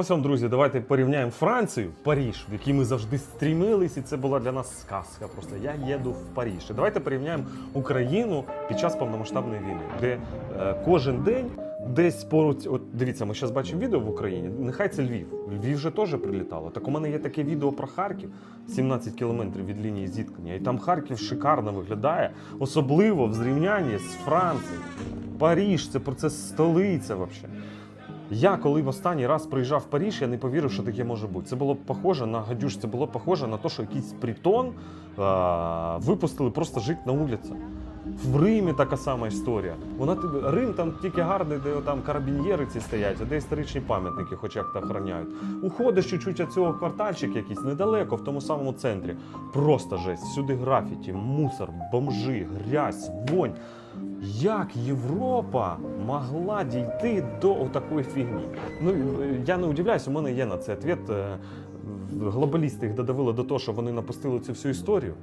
Ось вам, друзі, давайте порівняємо Францію, Паріж, в який ми завжди стрімились, і це була для нас сказка. Просто я їду в Паріж. І давайте порівняємо Україну під час повномасштабної війни, де е, кожен день десь поруч, от дивіться, ми зараз бачимо відео в Україні. Нехай це Львів. Львів же теж прилітало. Так у мене є таке відео про Харків, 17 кілометрів від лінії зіткнення. І там Харків шикарно виглядає, особливо в зрівнянні з Францією. Паріж це це столиця взагалі. Я коли в останній раз приїжджав в Паріж, я не повірив, що таке може бути. Це було похоже на гадюш, це було похоже на те, що якийсь притон е випустили просто жити на вулиці. В Римі така сама історія. Вона Рим там тільки гарний, де там карабін'єри ці стоять, а де історичні пам'ятники, хоч як то охороняють. Уходиш чуть-чуть від цього квартальчик якийсь недалеко, в тому самому центрі. Просто жесть. Всюди графіті, мусор, бомжи, грязь, вонь. Як Європа могла дійти до такої фігні? Ну я не удивляюсь, у мене є на це відповідь. Е, Глобалісти їх додавили до того, що вони напустили цю всю історію.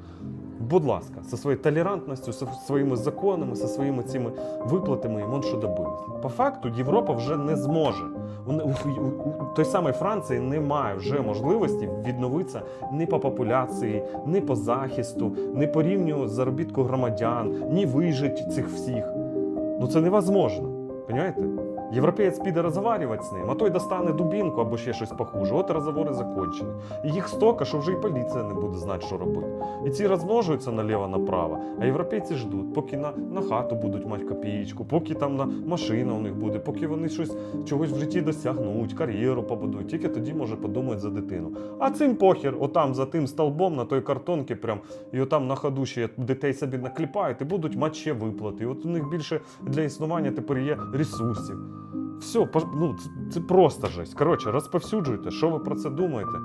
Будь ласка, зі своєю толерантністю, зі своїми законами, зі своїми цими виплатами, і що добились. По факту Європа вже не зможе. У- у- у той самої Франції немає вже можливості відновитися ні по популяції, ні по захисту, ні по рівню заробітку громадян, ні вижить цих всіх. Ну це невозможно. Понимаєте? Європеєць піде розговарювати з ним, а той достане дубінку або ще щось похуже. От розговори закончені. І їх стока, що вже і поліція не буде знати, що робити. І ці розмножуються наліво-направо, а європейці ждуть, поки на, на хату будуть мати копієчку, поки там на машина у них буде, поки вони щось чогось в житті досягнуть, кар'єру побудують. Тільки тоді може подумають за дитину. А цим похер, отам за тим столбом на той картонці, прям і отам на ходу ще дітей собі накліпають і будуть мати виплати. І от у них більше для існування тепер є ресурсів. Все, ну, це просто жесть. Коротше, розповсюджуйте, що ви про це думаєте.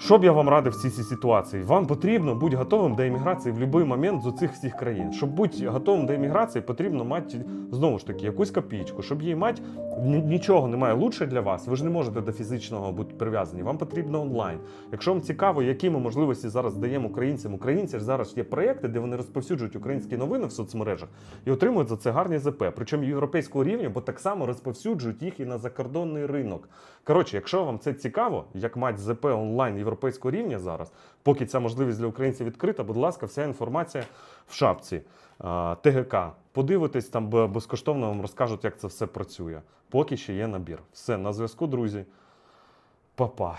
Що б я вам радив в цій ситуації? Вам потрібно бути готовим до еміграції в будь-який момент з цих всіх країн. Щоб бути готовим до еміграції, потрібно мати знову ж таки якусь копійку. Щоб її мати, нічого немає лучше для вас. Ви ж не можете до фізичного бути прив'язані. Вам потрібно онлайн. Якщо вам цікаво, які ми можливості зараз даємо українцям, українці ж зараз є проекти, де вони розповсюджують українські новини в соцмережах і отримують за це гарні ЗП. Причому європейського рівня, бо так само розповсюджують їх і на закордонний ринок. Коротше, якщо вам це цікаво, як мати ЗП онлайн європейського рівня зараз, поки ця можливість для українців відкрита, будь ласка, вся інформація в шапці ТГК. Подивитесь, там безкоштовно вам розкажуть, як це все працює. Поки ще є набір. Все, на зв'язку, друзі. Па-па.